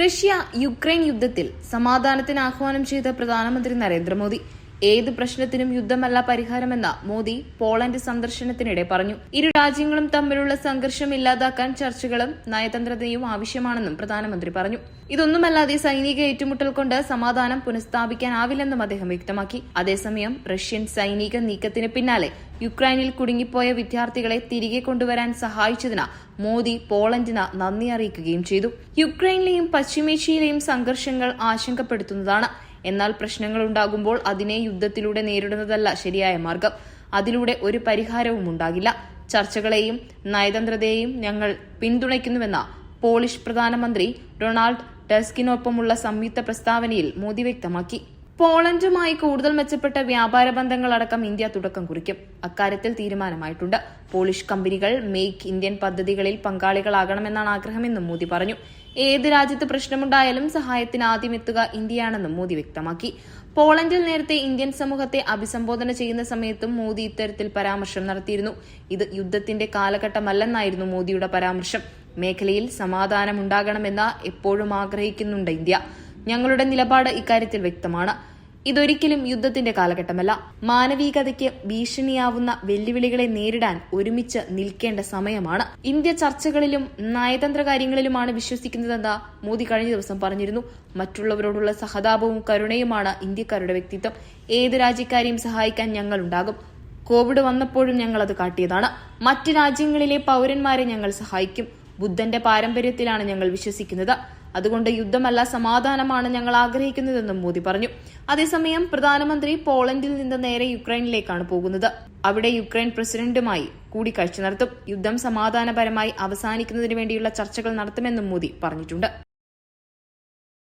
Russia Ukraine യുദ്ധത്തിൽ സമാധാനത്തിന് ആഹ്വാനം ചെയ്ത പ്രധാനമന്ത്രി നരേന്ദ്രമോദി. ഏത് പ്രശ്നത്തിനും യുദ്ധമല്ല പരിഹാരമെന്ന് മോദി പോളണ്ട് സന്ദർശനത്തിനിടെ പറഞ്ഞു. ഇരു രാജ്യങ്ങളും തമ്മിലുള്ള സംഘർഷം ഇല്ലാതാക്കാൻ ചർച്ചകളും നയതന്ത്രതയും ആവശ്യമാണെന്നും പ്രധാനമന്ത്രി പറഞ്ഞു. ഇതൊന്നുമല്ലാതെ സൈനിക ഏറ്റുമുട്ടൽ കൊണ്ട് സമാധാനം പുനഃസ്ഥാപിക്കാനാവില്ലെന്നും അദ്ദേഹം വ്യക്തമാക്കി. അതേസമയം റഷ്യൻ സൈനിക നീക്കത്തിന് പിന്നാലെ യുക്രൈനിൽ കുടുങ്ങിപ്പോയ വിദ്യാർത്ഥികളെ തിരികെ കൊണ്ടുവരാൻ സഹായിച്ചതിന് മോദി പോളണ്ടിന് നന്ദി അറിയിക്കുകയും ചെയ്തു. യുക്രൈനിലെയും പശ്ചിമേഷ്യയിലെയും സംഘർഷങ്ങൾ ആശങ്കപ്പെടുത്തുന്നതാണ്. എന്നാൽ പ്രശ്നങ്ങൾ ഉണ്ടാകുമ്പോൾ അതിനെ യുദ്ധത്തിലൂടെ നേരിടുന്നതല്ല ശരിയായ മാർഗം. അതിലൂടെ ഒരു പരിഹാരവും ഉണ്ടാകില്ല. ചർച്ചകളെയും നയതന്ത്രതയെയും ഞങ്ങൾ പിന്തുണയ്ക്കുന്നുവെന്ന പോളിഷ് പ്രധാനമന്ത്രി ഡൊണാൾഡ് ടെസ്കിനൊപ്പമുള്ള സംയുക്ത പ്രസ്താവനയിൽ മോദി വ്യക്തമാക്കി. പോളണ്ടുമായി കൂടുതൽ മെച്ചപ്പെട്ട വ്യാപാര ബന്ധങ്ങളടക്കം ഇന്ത്യ തുടക്കം കുറിക്കും. അക്കാര്യത്തിൽ തീരുമാനമായിട്ടുണ്ട്. പോളിഷ് കമ്പനികൾ മേക്ക് ഇന്ത്യൻ പദ്ധതികളിൽ പങ്കാളികളാകണമെന്നാണ് ആഗ്രഹമെന്നും മോദി പറഞ്ഞു. ഏത് രാജ്യത്ത് പ്രശ്നമുണ്ടായാലും സഹായത്തിന് ആദ്യം എത്തുക ഇന്ത്യയാണെന്നും മോദി വ്യക്തമാക്കി. പോളണ്ടിൽ നേരത്തെ ഇന്ത്യൻ സമൂഹത്തെ അഭിസംബോധന ചെയ്യുന്ന സമയത്തും മോദി ഇത്തരത്തിൽ പരാമർശം നടത്തിയിരുന്നു. ഇത് യുദ്ധത്തിന്റെ കാലഘട്ടമല്ലെന്നായിരുന്നു മോദിയുടെ പരാമർശം. മേഖലയിൽ സമാധാനമുണ്ടാകണമെന്ന് എപ്പോഴും ആഗ്രഹിക്കുന്നുണ്ട് ഇന്ത്യ. ഞങ്ങളുടെ നിലപാട് ഇക്കാര്യത്തിൽ വ്യക്തമാണ്. ഇതൊരിക്കലും യുദ്ധത്തിന്റെ കാലഘട്ടമല്ല. മാനവികതയ്ക്ക് ഭീഷണിയാവുന്ന വെല്ലുവിളികളെ നേരിടാൻ ഒരുമിച്ച് നിൽക്കേണ്ട സമയമാണ്. ഇന്ത്യ ചർച്ചകളിലും നയതന്ത്ര കാര്യങ്ങളിലുമാണ് വിശ്വസിക്കുന്നതെന്ന് മോദി കഴിഞ്ഞ ദിവസം പറഞ്ഞിരുന്നു. മറ്റുള്ളവരോടുള്ള സഹതാപവും കരുണയുമാണ് ഇന്ത്യക്കാരുടെ വ്യക്തിത്വം. ഏത് രാജ്യക്കാരെയും സഹായിക്കാൻ ഞങ്ങളുണ്ടാകും. കോവിഡ് വന്നപ്പോഴും ഞങ്ങൾ അത് കാട്ടിയതാണ്. മറ്റ് രാജ്യങ്ങളിലെ പൗരന്മാരെ ഞങ്ങൾ സഹായിക്കും. ബുദ്ധന്റെ പാരമ്പര്യത്തിലാണ് ഞങ്ങൾ വിശ്വസിക്കുന്നത്. അതുകൊണ്ട് യുദ്ധമല്ല സമാധാനമാണ് ഞങ്ങൾ ആഗ്രഹിക്കുന്നതെന്നും മോദി പറഞ്ഞു. അതേസമയം പ്രധാനമന്ത്രി പോളണ്ടിൽ നിന്ന് നേരെ യുക്രൈനിലേക്കാണ് പോകുന്നത്. അവിടെ യുക്രൈൻ പ്രസിഡന്റുമായി കൂടിക്കാഴ്ച നടത്തും. യുദ്ധം സമാധാനപരമായി അവസാനിക്കുന്നതിന് വേണ്ടിയുള്ള ചർച്ചകൾ നടത്തുമെന്നും മോദി പറഞ്ഞിട്ടുണ്ട്.